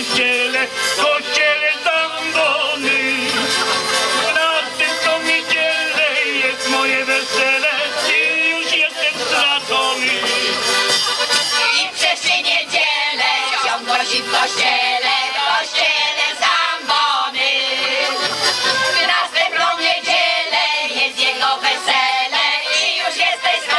kościele, kościele zambony. Na tym co niedzielę jest moje wesele i już jestem stracony. I przez trzy niedzielę ciągłości w kościele, w kościele zambony. W następną niedzielę jest jego wesele i już jesteś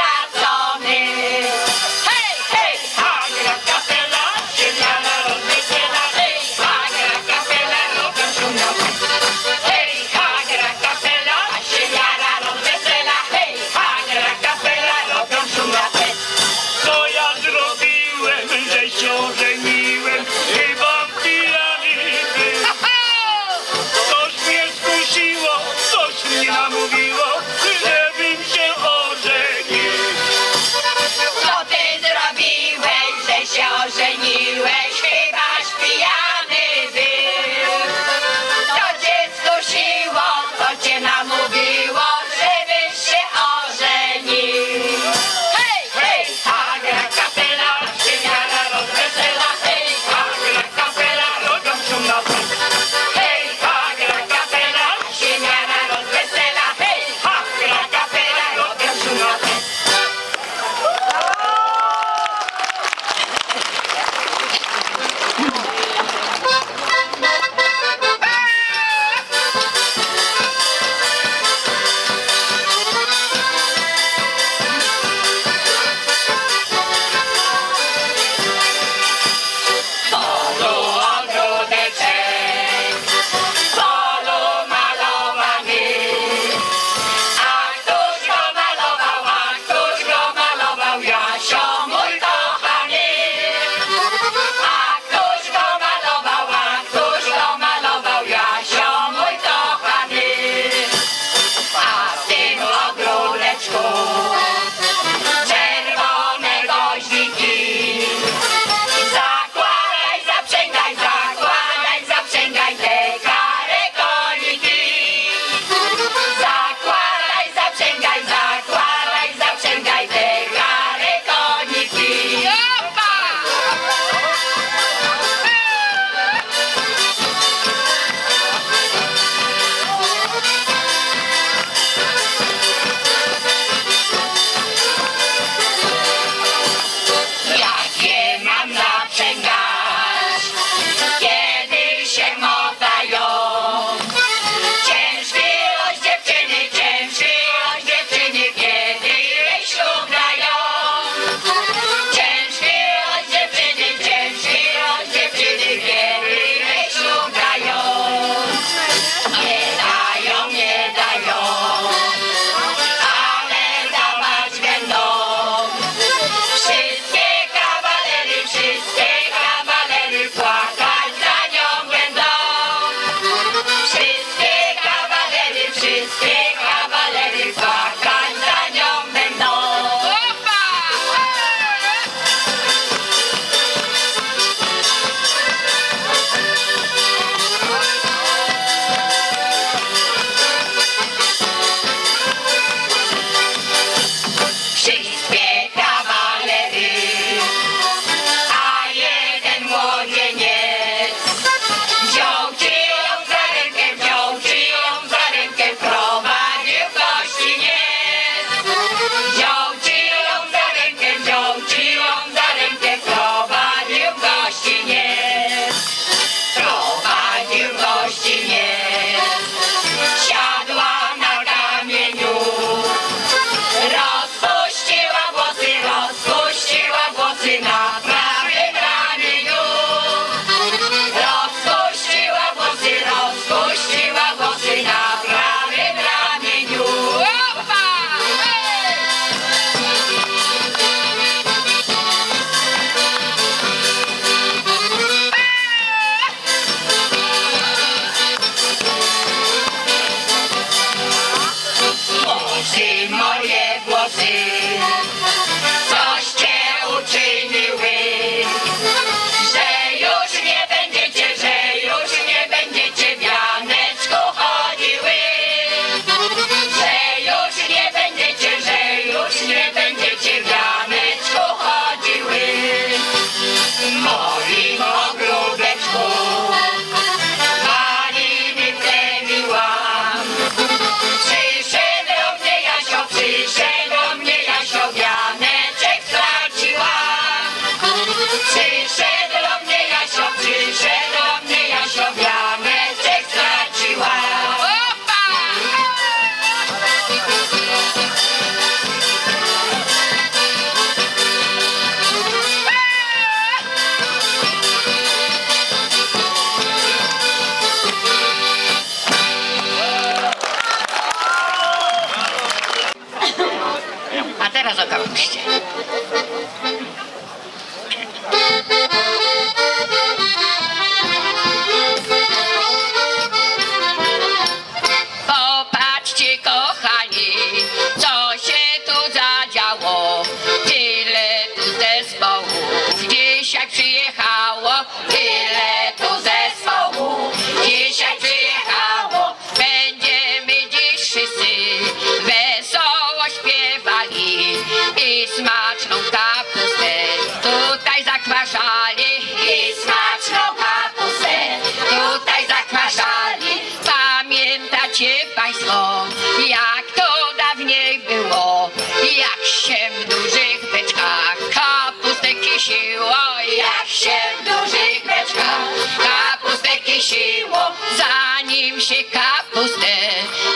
zanim się kapustę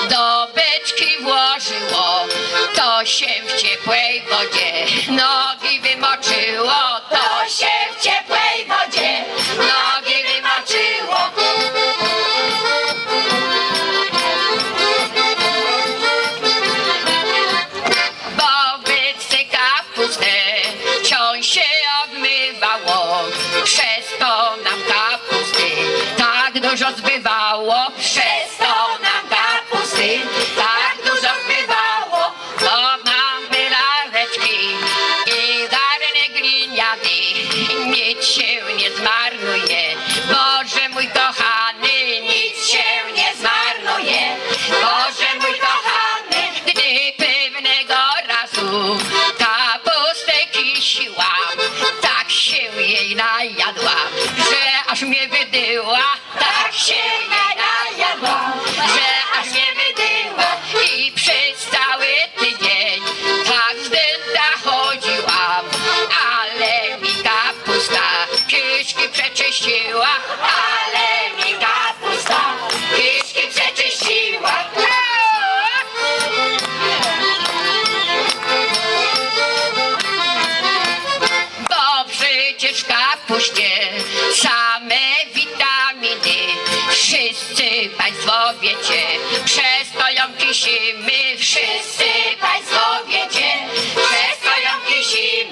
do beczki włożyło, to się w ciepłej wodzie nogi wymoczyło. już odbywało. przez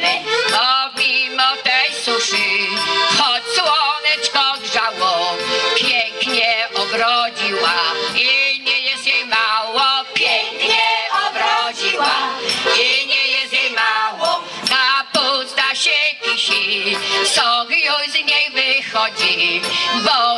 zimy, pomimo tej suszy, choć słoneczko grzało, pięknie obrodziła. I nie jest jej mało, pięknie obrodziła. I nie jest jej mało, kapusta się kisi, sok już z niej wychodzi, bo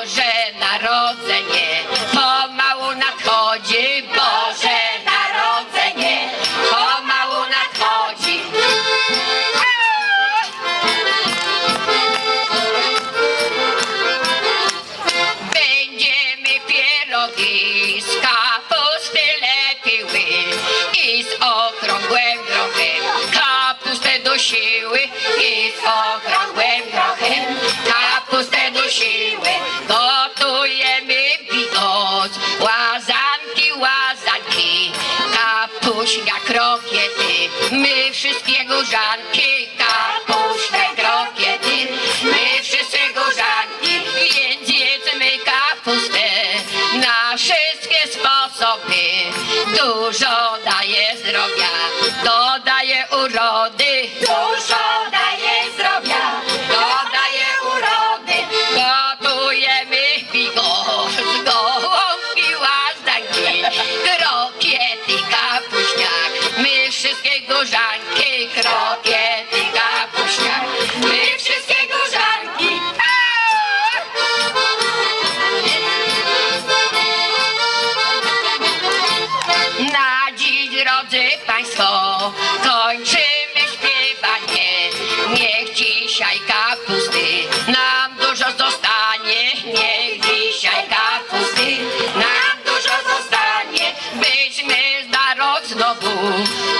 Dużo daje zdrowia, dodaje urody, dużo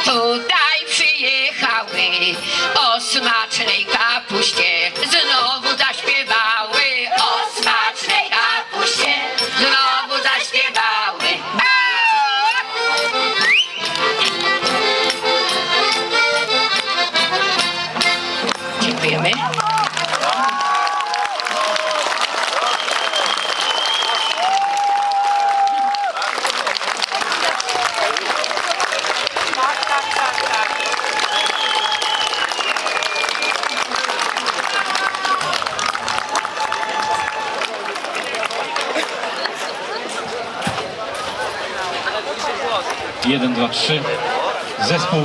tutaj przyjechały o smacznej kapuście. na 3 zespół